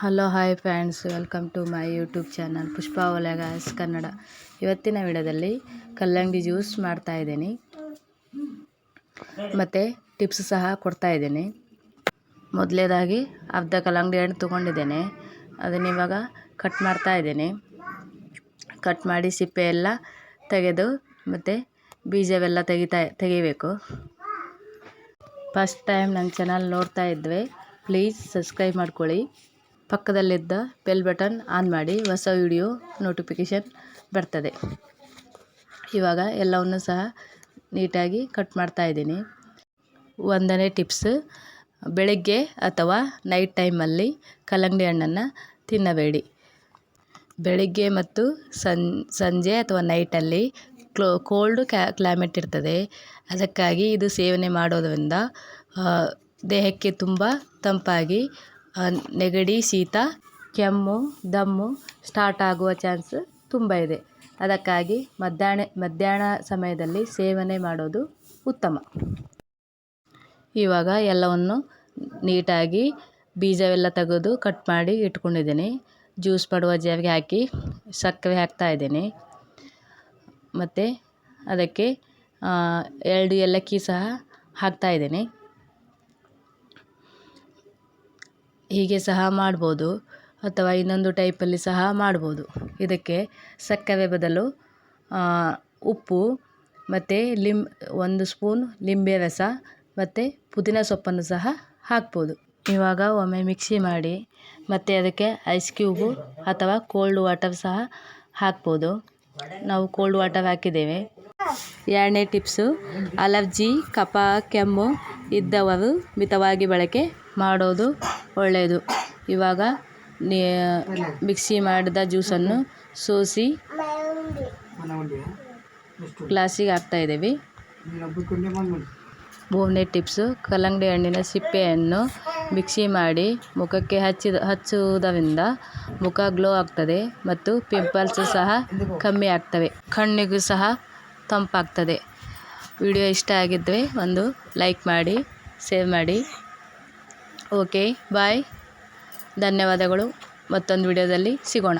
Hello hi friends welcome to my YouTube channel Pushpa ಒಲೆಗಾಸ್ Kannada ಇವತ್ತಿನ ವಿಡಿಯೋದಲ್ಲಿ ಕಲ್ಲಂಗಡಿ ಜ್ಯೂಸ್ ಮಾಡ್ತಾ ಇದ್ದೀನಿ. ಮತ್ತು ಟಿಪ್ಸ್ ಸಹ ಕೊಡ್ತಾ ಇದ್ದೀನಿ. ಮೊದಲೇದಾಗಿ ಅರ್ಧ ಕಲ್ಲಂಗಡಿ ಹಣ್ಣು ತೊಗೊಂಡಿದ್ದೇನೆ. ಅದನ್ನ ಇವಾಗ ಕಟ್ ಮಾಡ್ತಾ ಇದ್ದೀನಿ. ಕಟ್ ಮಾಡಿ ಸಿಪ್ಪೆ ಎಲ್ಲ ತೆಗೆದು ಮತ್ತು ಬೀಜವೆಲ್ಲ ತೆಗಿತಾ, ತೆಗಿಬೇಕು. ಫಸ್ಟ್ ಟೈಮ್ ನನ್ನ ಚಾನಲ್ ನೋಡ್ತಾ ಇದ್ವಿ. ಪ್ಲೀಸ್ ಸಬ್ಸ್ಕ್ರೈಬ್ ಮಾಡ್ಕೊಳ್ಳಿ. ಪಕ್ಕದಲ್ಲಿದ್ದ ಬೆಲ್ ಬಟನ್ ಆನ್ ಮಾಡಿ ಹೊಸ ವಿಡಿಯೋ ನೋಟಿಫಿಕೇಷನ್ ಬರ್ತದೆ. ಇವಾಗ ಎಲ್ಲವನ್ನು ಸಹ ನೀಟಾಗಿ ಕಟ್ ಮಾಡ್ತಾ ಇದ್ದೀನಿ. ಒಂದನೇ ಟಿಪ್ಸ್, ಬೆಳಗ್ಗೆ ಅಥವಾ ನೈಟ್ ಟೈಮಲ್ಲಿ ಕಲ್ಲಂಗಡಿ ಹಣ್ಣನ್ನು ತಿನ್ನಬೇಡಿ. ಬೆಳಿಗ್ಗೆ ಮತ್ತು ಸಂಜೆ ಅಥವಾ ನೈಟಲ್ಲಿ ಕ್ಲೋ, ಕೋಲ್ಡ್ ಕ್ಲೈಮೇಟ್ ಇರ್ತದೆ. ಅದಕ್ಕಾಗಿ ಇದು ಸೇವನೆ ಮಾಡೋದರಿಂದ ದೇಹಕ್ಕೆ ತುಂಬ ತಂಪಾಗಿ ನೆಗಡಿ, ಶೀತ, ಕೆಮ್ಮು, ದಮ್ಮು ಸ್ಟಾರ್ಟ್ ಆಗುವ ಚಾನ್ಸ್ ತುಂಬ ಇದೆ. ಅದಕ್ಕಾಗಿ ಮಧ್ಯಾಹ್ನ ಮಧ್ಯಾಹ್ನ ಸಮಯದಲ್ಲಿ ಸೇವನೆ ಮಾಡೋದು ಉತ್ತಮ. ಇವಾಗ ಎಲ್ಲವನ್ನು ನೀಟಾಗಿ ಬೀಜವೆಲ್ಲ ತೆಗೆದು ಕಟ್ ಮಾಡಿ ಇಟ್ಕೊಂಡಿದ್ದೀನಿ. ಜ್ಯೂಸ್ ಪಡುವ ಜಾವಿಗೆ ಹಾಕಿ ಸಕ್ಕರೆ ಹಾಕ್ತಾ ಇದ್ದೀನಿ. ಮತ್ತು ಅದಕ್ಕೆ ಎರಡು ಏಲಕ್ಕಿ ಸಹ ಹಾಕ್ತಾ ಇದ್ದೀನಿ. ಹೀಗೆ ಸಹ ಮಾಡ್ಬೋದು ಅಥವಾ ಇನ್ನೊಂದು ಟೈಪಲ್ಲಿ ಸಹ ಮಾಡ್ಬೋದು. ಇದಕ್ಕೆ ಸಕ್ಕರೆ ಬದಲು ಉಪ್ಪು ಮತ್ತು ಲಿಂ ಒಂದು ಸ್ಪೂನ್ ಲಿಂಬೆ ರಸ ಮತ್ತು ಪುದೀನ ಸೊಪ್ಪನ್ನು ಸಹ ಹಾಕ್ಬೋದು. ಇವಾಗ ಒಮ್ಮೆ ಮಿಕ್ಸಿ ಮಾಡಿ ಮತ್ತು ಅದಕ್ಕೆ ಐಸ್ ಕ್ಯೂಬು ಅಥವಾ ಕೋಲ್ಡ್ ವಾಟರ್ ಸಹ ಹಾಕ್ಬೋದು. ನಾವು ಕೋಲ್ಡ್ ವಾಟರ್ ಹಾಕಿದ್ದೇವೆ. ಎರಡನೇ ಟಿಪ್ಸು, ಅಲರ್ಜಿ, ಕಫ, ಕೆಮ್ಮು ಇದ್ದವರು ಮಿತವಾಗಿ ಬಳಕೆ ಮಾಡೋದು. ಒಳ್ಳೆಯದು ಇವಾಗ ಮಿಕ್ಸಿ ಮಾಡಿದ ಜ್ಯೂಸನ್ನು ಸೋಸಿ ಗ್ಲಾಸಿಗೆ ಹಾಕ್ತಾಯಿದ್ದೀವಿ ಮೂರನೇ ಟಿಪ್ಸು, ಕಲ್ಲಂಗಡಿ ಹಣ್ಣಿನ ಸಿಪ್ಪೆಯನ್ನು ಮಿಕ್ಸಿ ಮಾಡಿ ಮುಖಕ್ಕೆ ಹಚ್ಚಿದ, ಹಚ್ಚುವುದರಿಂದ ಮುಖ ಗ್ಲೋ ಆಗ್ತದೆ ಮತ್ತು ಪಿಂಪಲ್ಸು ಸಹ ಕಮ್ಮಿ ಆಗ್ತವೆ. ಕಣ್ಣಿಗೂ ಸಹ ತಂಪಾಗ್ತದೆ. ವಿಡಿಯೋ ಇಷ್ಟ ಆಗಿದ್ದರೆ ಒಂದು ಲೈಕ್ ಮಾಡಿ ಸೇವ್ ಮಾಡಿ. Okay bye. ಧನ್ಯವಾದಗಳು. ಮತ್ತೊಂದು ವಿಡಿಯೋದಲ್ಲಿ ಸಿಗೋಣ.